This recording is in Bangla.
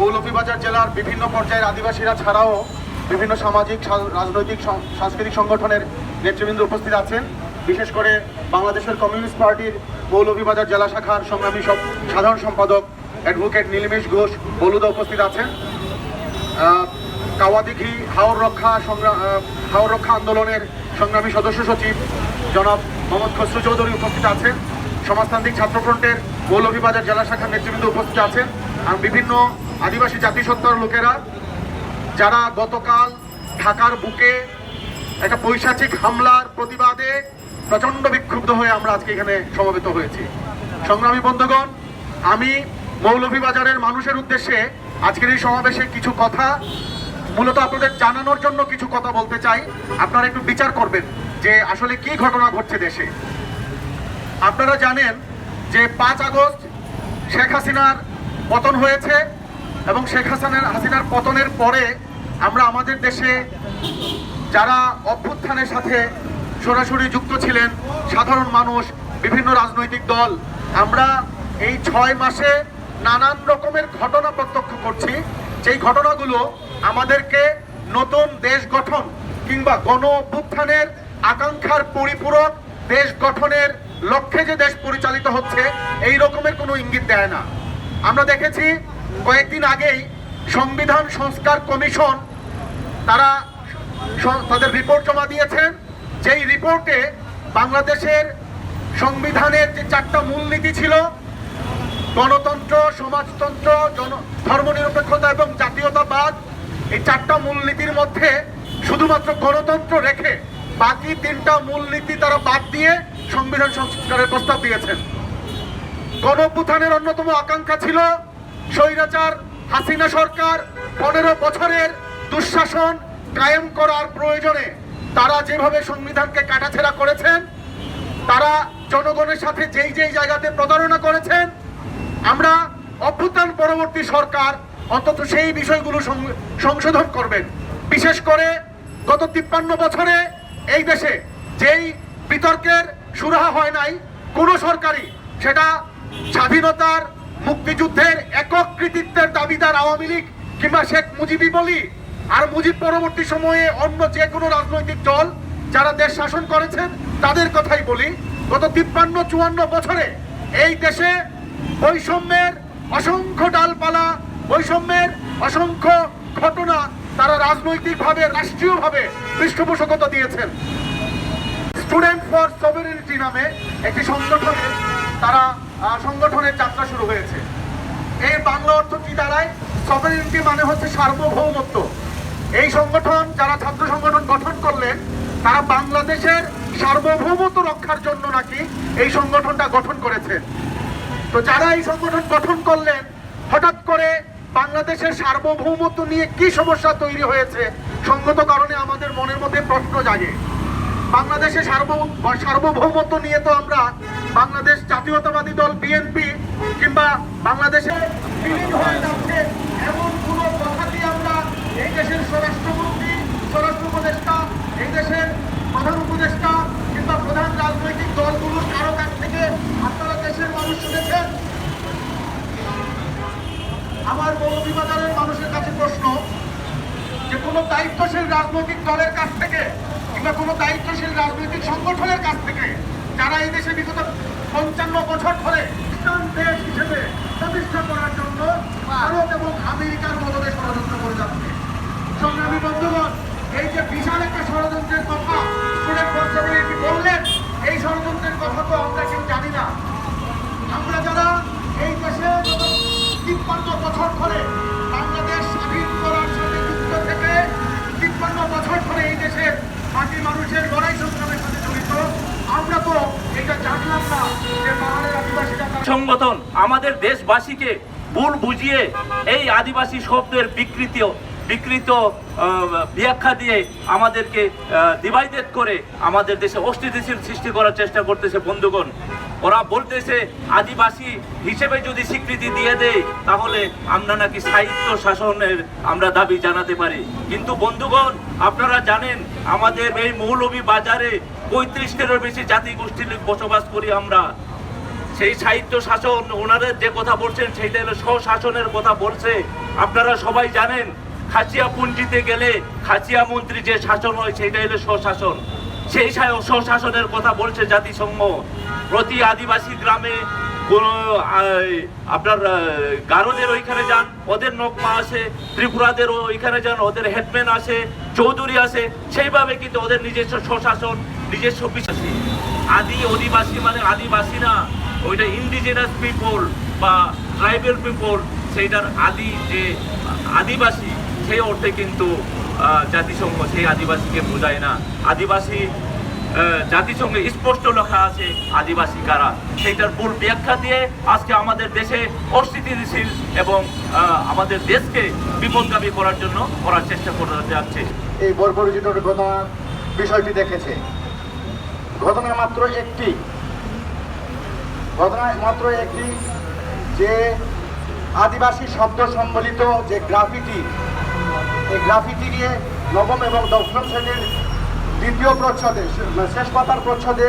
মৌলভীবাজার জেলার বিভিন্ন পর্যায়ের আদিবাসীরা ছাড়াও বিভিন্ন সামাজিক রাজনৈতিক সাংস্কৃতিক সংগঠনের নেতৃবৃন্দ উপস্থিত আছেন। বিশেষ করে বাংলাদেশের কমিউনিস্ট পার্টির মৌলভীবাজার জেলা শাখার সংগ্রামী সাধারণ সম্পাদক অ্যাডভোকেট নীলমেশ ঘোষ বলুদা উপস্থিত আছেন। কাওয়াদিঘি হাওর রক্ষা সংগ্রাম হাওর রক্ষা আন্দোলনের সংগ্রামী সদস্য সচিব জনাব মোহাম্মদ খসরু চৌধুরী উপস্থিত আছেন। সমাজতান্ত্রিক ছাত্রফ্রন্টের মৌলভীবাজার জেলা শাখার নেতৃবৃন্দ উপস্থিত আছেন। আর বিভিন্ন আদিবাসী জাতিসত্তার লোকেরা, যারা গতকাল ঢাকার বুকে একটা পৈশাচিক হামলার প্রতিবাদে প্রচণ্ড বিক্ষুব্ধ হয়ে আমরা আজকে এখানে সমবেত হয়েছি। সংগ্রামী বন্ধুগণ, আমি মৌলভীবাজারের মানুষের উদ্দেশ্যে আজকের এই সমাবেশে কিছু কথা, মূলত আপনাদের জানানোর জন্য কিছু কথা বলতে চাই। আপনারা একটু বিচার করবেন যে আসলে কি ঘটনা ঘটছে দেশে। আপনারা জানেন যে পাঁচ আগস্ট শেখ হাসিনার পতন হয়েছে। এবং শেখ হাসানের হাসিনার পতনের পরে আমরা আমাদের দেশে যারা অভ্যুত্থানের সাথে সরাসরি যুক্ত ছিলেন, সাধারণ মানুষ, বিভিন্ন রাজনৈতিক দল, আমরা এই ছয় মাসে নানান রকমের ঘটনা প্রত্যক্ষ করছি। যেই ঘটনাগুলো আমাদেরকে নতুন দেশ গঠন কিংবা গণ অভ্যুত্থানের আকাঙ্ক্ষার পরিপূরক দেশ গঠনের লক্ষ্যে যে দেশ পরিচালিত হচ্ছে, এই রকমের কোনো ইঙ্গিত দেয় না। আমরা দেখেছি কয়েকদিন আগেই সংবিধান সংস্কার কমিশন তারা তাদের রিপোর্ট জমা দিয়েছেন। যেই রিপোর্টে বাংলাদেশের সংবিধানের যে চারটা মূলনীতি ছিল, গণতন্ত্র, সমাজতন্ত্র, জন ধর্মনিরপেক্ষতা এবং জাতীয়তাবাদ, এই চারটা মূলনীতির মধ্যে শুধুমাত্র গণতন্ত্র রেখে বাকি তিনটা মূলনীতি তারা বাদ দিয়ে সংবিধান সংস্কারের প্রস্তাব দিয়েছেন। গণঅভ্যুত্থানের অন্যতম আকাঙ্ক্ষা ছিল স্বৈরাচার হাসিনা সরকার পনেরো বছরের দুঃশাসন কায়েম করার প্রয়োজনে তারা যেভাবে সংবিধানকে কাটাছেড়া করেছেন, তারা জনগণের সাথে যেই যেই জায়গাতে প্রতারণা করেছেন, আমরা অভ্যুত্থান পরবর্তী সরকার অন্তত সেই বিষয়গুলো সংশোধন করবেন। বিশেষ করে গত তিপ্পান্ন বছরে এই দেশে যেই বিতর্কের সুরাহা হয় নাই, কোনো সরকারই সেটা স্বাধীনতার মুক্তিযুদ্ধের একক কৃতিত্বের দাবিদার আওয়ামী লীগ কিংবা শেখ মুজিবি বলি। আর মুজিব পরবর্তী সময়ে অন্য যে কোনো রাজনৈতিক দল যারা দেশ শাসন করেছেন, তাদের কথাই বলি। গত তিপ্পান্ন, চুয়ান্ন বছরে এই দেশে বৈষম্যের অসংখ্য ডালপালা, বৈষম্যের অসংখ্য ঘটনা তারা রাজনৈতিকভাবে, রাষ্ট্রীয়ভাবে পৃষ্ঠপোষকতা দিয়েছেন। স্টুডেন্ট ফর সভারেনিটি নামে একটি সংগঠনে তারা সংগঠনের যাত্রা শুরু হয়েছে। এই বাংলা অর্থ কি দাঁড়ায়? সভারেনিটি মানে হচ্ছে সার্বভৌমত্ব। এই সংগঠন, যারা ছাত্র সংগঠন গঠন করলেন, তারা বাংলাদেশের সার্বভৌমত্ব রক্ষার জন্য নাকি এই সংগঠনটা গঠন করেছেন। তো যারা এই সংগঠন গঠন করলেন, হঠাৎ করে বাংলাদেশের সার্বভৌমত্ব নিয়ে কি সমস্যা তৈরি হয়েছে? সঙ্গত কারণে আমাদের মনের মধ্যে প্রশ্ন জাগে। বাংলাদেশের সার্ব- সার্বভৌমত্ব নিয়ে তো আমরা বাংলাদেশ জাতীয়তাবাদী দল বিএনপি কিংবা বাংলাদেশে বিলীন হয়ে যাচ্ছে এমন কোনো কথাটি আমরা এই দেশের স্বরাষ্ট্রমন্ত্রী, স্বরাষ্ট্র উপদেষ্টা, এই দেশের প্রধান উপদেষ্টা কিংবা প্রধান রাজনৈতিক দলগুলোর কারও কাছ থেকে আপনারা দেশের মানুষ শুনেছেন? আমার মৌলভীবাজারের মানুষের কাছে প্রশ্ন যে কোনো দায়িত্বশীল রাজনৈতিক দলের কাছ থেকে কিংবা কোনো দায়িত্বশীল রাজনৈতিক সংগঠনের কাছ থেকে যারা এই দেশে বিগত পঞ্চান্ন বছর ধরে দেশ হিসেবে প্রতিষ্ঠা করার জন্য ভারত এবং আমেরিকার মদতে ষড়যন্ত্র করে যাচ্ছে। সংগ্রামী বন্ধুগণ, এই যে বিশাল একটা ষড়যন্ত্রের কথা বললেন, এই ষড়যন্ত্রের কথা তো আমরা সংগঠন আমাদের দেশবাসীকে ভুল বুঝিয়ে এই আদিবাসী শব্দের বিকৃত বিকৃত ব্যাখ্যা দিয়ে আমাদেরকে ডিভাইডেড করে আমাদের দেশে অস্থিতিশীল সৃষ্টি করার চেষ্টা করতেছে বন্ধুগণ। ওরা বলতেছে, আদিবাসী হিসেবে যদি স্বীকৃতি দিয়ে দেয় তাহলে আমরা নাকি সাহিত্য শাসনের আমরা দাবি জানাতে পারি। কিন্তু বন্ধুগণ, আপনারা জানেন, আমাদের এই মৌলভী বাজারে পঁয়ত্রিশটিরও বেশি জাতি গোষ্ঠীর বসবাস করি আমরা। সেই সাহিত্য শাসন, ওনাদের যে কথা বলছেন সেইটা হলো স্বশাসনের কথা বলছে। আপনারা সবাই জানেন, খাসিয়া পুঞ্জিতে গেলে খাসিয়া মন্ত্রী যে শাসন হয় সেইটা হলো স্বশাসন। সেই স্বশাসনের কথা বলছে জাতিসংঘ। প্রতি আদিবাসী গ্রামে কোন আপনার গারোদের ওইখানে যান, ওদের নকমা আসে, ত্রিপুরাদের ওইখানে যান, ওদের হেডম্যান আসে, চৌধুরী আসে, সেইভাবে কিন্তু ওদের নিজস্ব স্বশাসন, নিজস্ব বিশ্বাসী। আদি, অধিবাসী মানে আদিবাসী না। ওইটা ইন্ডিজিনাস পিপল বা ট্রাইবেল পিপল সেইটার আদি যে আদিবাসী, সেই অর্থে কিন্তু জাতিসংঘ সেই আদিবাসীকে বোঝায় না। আদিবাসী জাতিসংঘে স্পষ্ট লেখা আছে আদিবাসী কারা। সেইটার ভুল ব্যাখ্যা দিয়ে আজকে আমাদের দেশে অস্থিতিশীল এবং আমাদের দেশকে বিপদগামী করার জন্য করার চেষ্টা করে যাচ্ছে। এই বর্বরিজিত ঘটনার বিষয়টি দেখেছে। ঘটনা মাত্র একটি। ঘটনা মাত্র একটি যে আদিবাসী শব্দ সম্বলিত যে গ্রাফিটি, এই গ্রাফিটি নিয়ে নবম এবং দশম শ্রেণির দ্বিতীয় প্রচ্ছদে শেষ পাতার প্রচ্ছদে